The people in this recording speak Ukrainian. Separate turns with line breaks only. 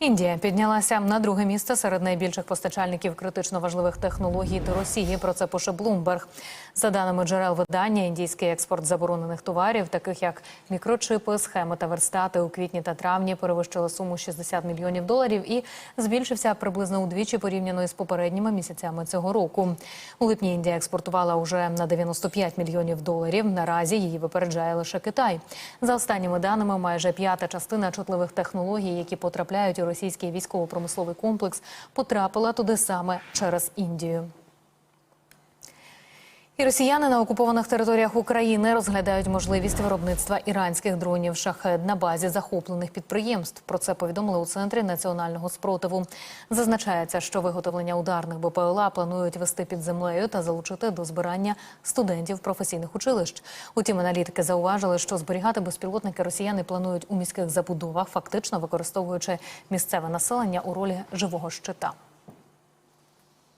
Індія піднялася на друге місце серед найбільших постачальників критично важливих технологій до Росії. Про це пише Блумберг. За даними джерел видання, індійський експорт заборонених товарів, таких як мікрочипи, схеми та верстати, у квітні та травні перевищили суму 60 мільйонів доларів і збільшився приблизно удвічі порівняно із попередніми місяцями цього року. У липні Індія експортувала уже на 95 мільйонів доларів. Наразі її випереджає лише Китай. За останніми даними, майже п'ята частина чутливих технологій, які потрапляють у російський військово-промисловий комплекс, потрапила туди саме через Індію. І росіяни на окупованих територіях України розглядають можливість виробництва іранських дронів шахед на базі захоплених підприємств. Про це повідомили у центрі національного спротиву. Зазначається, що виготовлення ударних БПЛА планують вести під землею та залучити до збирання студентів професійних училищ. Утім, аналітики зауважили, що зберігати безпілотники росіяни планують у міських забудовах, фактично використовуючи місцеве населення у ролі живого щита.